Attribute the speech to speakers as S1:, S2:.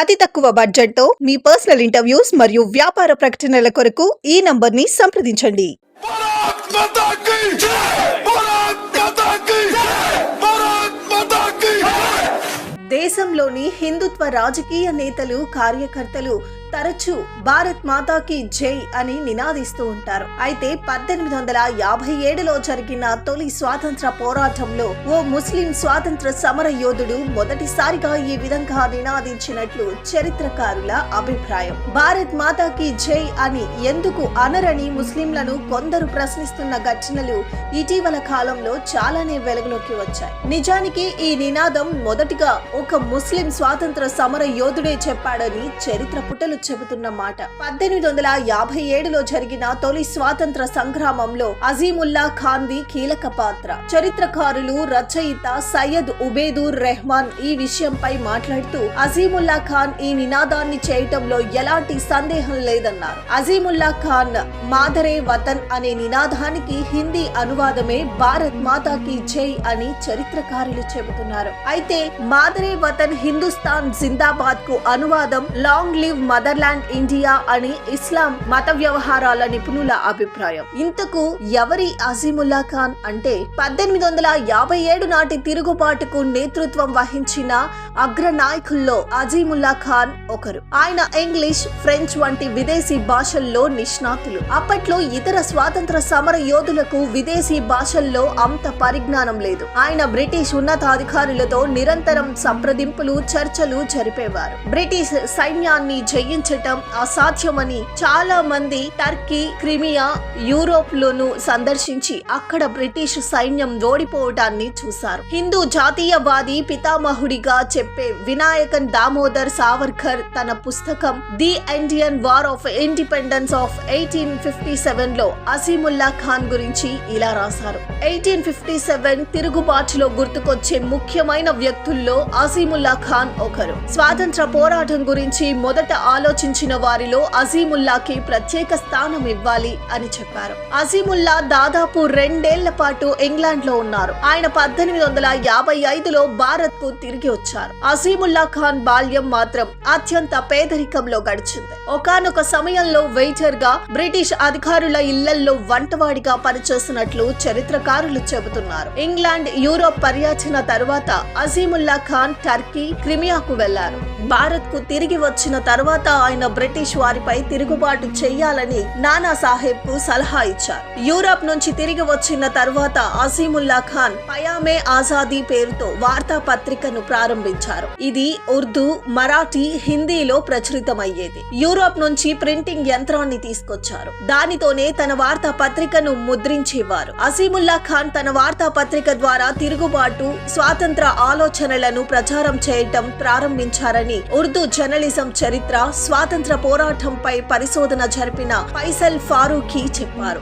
S1: అతి తక్కువ బడ్జెట్తో మీ పర్సనల్ ఇంటర్వ్యూస్ మరియు వ్యాపార ప్రకటనల కొరకు ఈ నంబర్ని సంప్రదించండి. దేశంలోని హిందుత్వ రాజకీయ నేతలు కార్యకర్తలు తరచూ భారత్ మాతాకి జై అని నినాదిస్తూ ఉంటారు. అయితే పద్దెనిమిది వందల యాభై ఏడులో జరిగిన తొలి స్వాతంత్ర పోరాటంలో ఓ ముస్లిం స్వాతంత్ర సమర యోధుడు మొదటిసారిగా ఈ విధంగా నినాదించినట్లు చరిత్రకారుల అభిప్రాయం. భారత్ మాతాకి జై అని ఎందుకు అనరని ముస్లింలను కొందరు ప్రశ్నిస్తున్న ఘటనలు ఇటీవల కాలంలో చాలానే వెలుగులోకి వచ్చాయి. నిజానికి ఈ నినాదం మొదటిగా ఒక ముస్లిం స్వాతంత్ర సమర యోధుడే చెప్పాడని చరిత్ర పుటలు చెబుతున్న మాట. పద్దెనిమిది వందల యాభై ఏడులో జరిగిన తొలి స్వాతంత్ర సంగ్రామంలో అజీముల్లా ఖాన్వి కీలక పాత్ర. చరిత్రకారులు రచయిత సయ్యద్ ఉబేదూర్ రెహమాన్ ఈ విషయంపై మాట్లాడుతూ అజీముల్లా ఖాన్ ఈ నినాదాన్ని చేయటంలో ఎలాంటి సందేహం లేదన్నారు. అజీముల్లా ఖాన్ మాదరే వతన్ అనే నినాదానికి హిందీ అనువాదమే భారత్ మాతాకి జై అని చరిత్రకారులు చెబుతున్నారు. అయితే మాదరే వతన్ హిందుస్థాన్ జిందాబాద్కు అనువాదం లాంగ్ లివ్ మదర్లాండ్ ఇండియా అని ఇస్లాం మత వ్యవహారాల నిపుణుల అభిప్రాయం. ఇంతకు ఎవరి అజీముల్లా ఖాన్ అంటే పద్దెనిమిది వందల యాభై ఏడు నాటి తిరుగుబాటుకు నేతృత్వం వహించిన అగ్ర నాయకుల్లో అజీముల్లా ఖాన్ ఒకరు. ఆయన ఇంగ్లీష్ ఫ్రెంచ్ వంటి విదేశీ భాషల్లో నిష్ణాతులు. అప్పట్లో ఇతర స్వాతంత్ర సమర యోధులకు విదేశీ భాషల్లో అంత పరిజ్ఞానం లేదు. ఆయన బ్రిటిష్ ఉన్నతాధికారులతో నిరంతరం సంప్రదింపులు చర్చలు జరిపేవారు. బ్రిటిష్ సైన్యాన్ని జయించటం అసాధ్యమని చాలా మంది టర్కీ క్రిమియా యూరోప్ లోను సందర్శించి అక్కడ బ్రిటిష్ సైన్యం ఓడిపోవటాన్ని చూశారు. హిందూ జాతీయవాది పితామహుడిగా చెప్పే వినాయకన్ దామోదర్ సావర్కర్ తన పుస్తకం the Indian war of independence of eighteen fifty సెవెన్లో అసీముల్లా ఖాన్ గురించి ఇలా రాశారు. ఎయిటీన్ ఫిఫ్టీ సెవెన్ తిరుగుబాటులో గుర్తుకొచ్చే ముఖ్యమైన వ్యక్తుల్లో అసీముల్లా ఖాన్ ఒకరు. స్వాతంత్ర పోరాటం గురించి మొదట ఆలోచించిన వారిలో అజీముల్లాకి ప్రత్యేక స్థానం ఇవ్వాలి అని చెప్పారు. అజీముల్లా దాదాపు రెండేళ్ళ పాటు ఇంగ్లాండ్లో ఉన్నారు. ఆయన పద్దెనిమిది వందల యాభై ఐదులో భారత్కు తిరిగి వచ్చారు. అజీముల్లా ఖాన్ బాల్యం మాత్రం అత్యంత పేదరికంలో గడిచింది. ఒకనొక సమయంలో వెయిటర్గా బ్రిటిష్ అధికారుల ఇళ్ళల్లో వంటవాడిగా పనిచేసినట్లు చరిత్రకారులు చెబుతున్నారు. ఇంగ్లాండ్ యూరోప్ పర్యటన తర్వాత అజీముల్లా ఖాన్ టర్కీ క్రిమియాకు వెళ్ళారు. భారత్కు తిరిగి వచ్చిన తర్వాత ఆయన బ్రిటిష్ వారిపై తిరుగుబాటు చేయాలని నానా సాహెబ్కు సలహా ఇచ్చారు. యూరప్ నుంచి తిరిగి వచ్చిన తర్వాత అసీముల్లా ఖాన్ పయామే ఆజాదీ పేరుతో వార్తా పత్రికను ప్రారంభించారు. ఇది ఉర్దూ మరాఠీ హిందీలో ప్రచురితమయ్యేది. యూరోప్ నుంచి ప్రింటింగ్ యంత్రాన్ని తీసుకొచ్చారు. దానితోనే తన వార్తా పత్రికను ముద్రించేవారు. అసీముల్లా ఖాన్ తన వార్తా పత్రిక ద్వారా తిరుగుబాటు స్వాతంత్ర ఆలోచనలను ప్రచారం చేయటం ప్రారంభించారని ఉర్దూ జర్నలిజం చరిత్ర స్వాతంత్ర పోరాటంపై పరిశోధన జరిపిన ఫైసల్ ఫారూఖీ చెప్పారు.